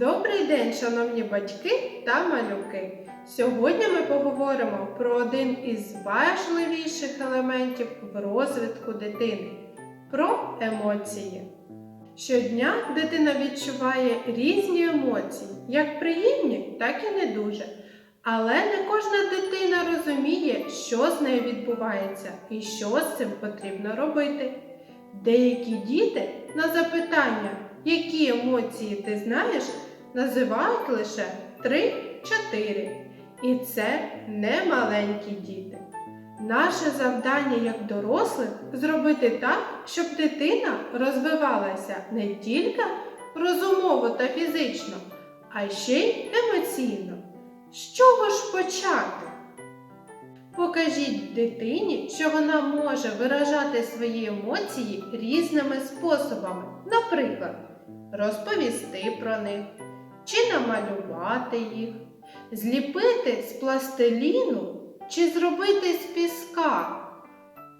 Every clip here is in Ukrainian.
Добрий день, шановні батьки та малюки! Сьогодні ми поговоримо про один із важливіших елементів в розвитку дитини про емоції. Щодня дитина відчуває різні емоції, як приємні, так і не дуже. Але не кожна дитина розуміє, що з нею відбувається і що з цим потрібно робити. Деякі діти на запитання, які емоції ти знаєш, називають лише 3-4. І це не маленькі діти. Наше завдання як дорослих зробити так, щоб дитина розвивалася не тільки розумово та фізично, а ще й емоційно. З чого ж почати? Покажіть дитині, що вона може виражати свої емоції різними способами, наприклад, розповісти про них, чи намалювати їх, зліпити з пластиліну чи зробити з піска,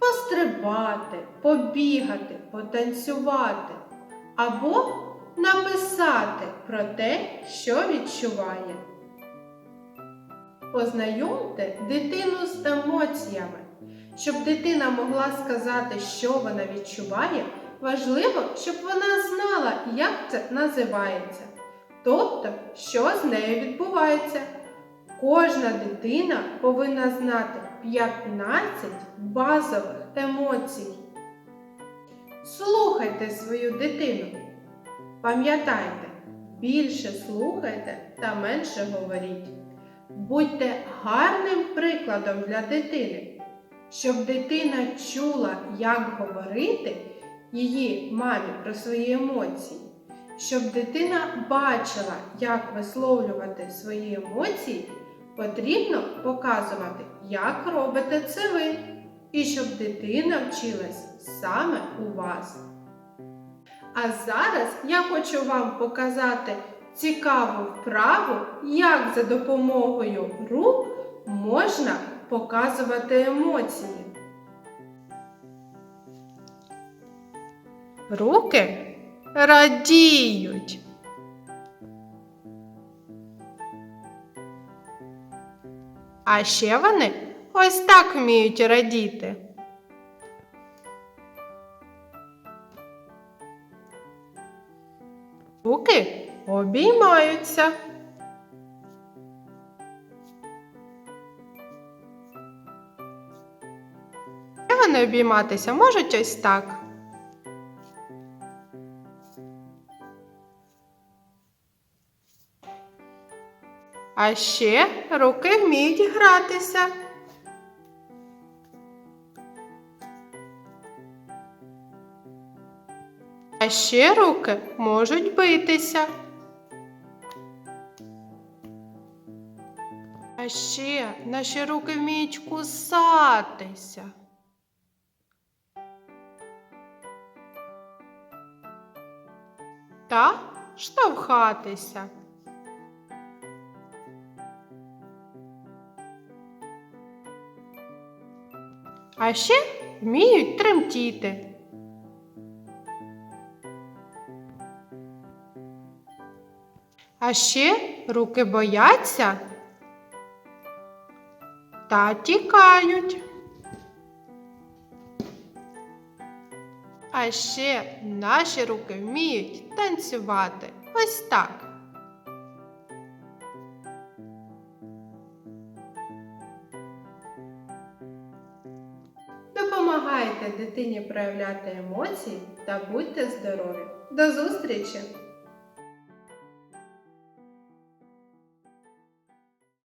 пострибати, побігати, потанцювати або написати про те, що відчуває. Познайомте дитину з емоціями. Щоб дитина могла сказати, що вона відчуває, важливо, щоб вона знала, як це називається, тобто, що з нею відбувається. Кожна дитина повинна знати 15 базових емоцій. Слухайте свою дитину. Пам'ятайте, більше слухайте та менше говоріть. Будьте гарним прикладом для дитини, щоб дитина чула, як говорити її мамі про свої емоції, щоб дитина бачила, як висловлювати свої емоції, потрібно показувати, як робите це ви, і щоб дитина вчилась саме у вас. А зараз я хочу вам показати цікаву вправу, як за допомогою рук можна показувати емоції. Руки радіють. А ще вони ось так вміють радіти. Руки обіймаються. Вони обійматися можуть ось так. А ще руки вміють гратися. А ще руки можуть битися. А ще наші руки вміють кусатися. Та штовхатися. А ще вміють тремтіти. А ще руки бояться та тікають. А ще наші руки вміють танцювати ось так. Допомагайте дитині проявляти емоції та будьте здорові. До зустрічі!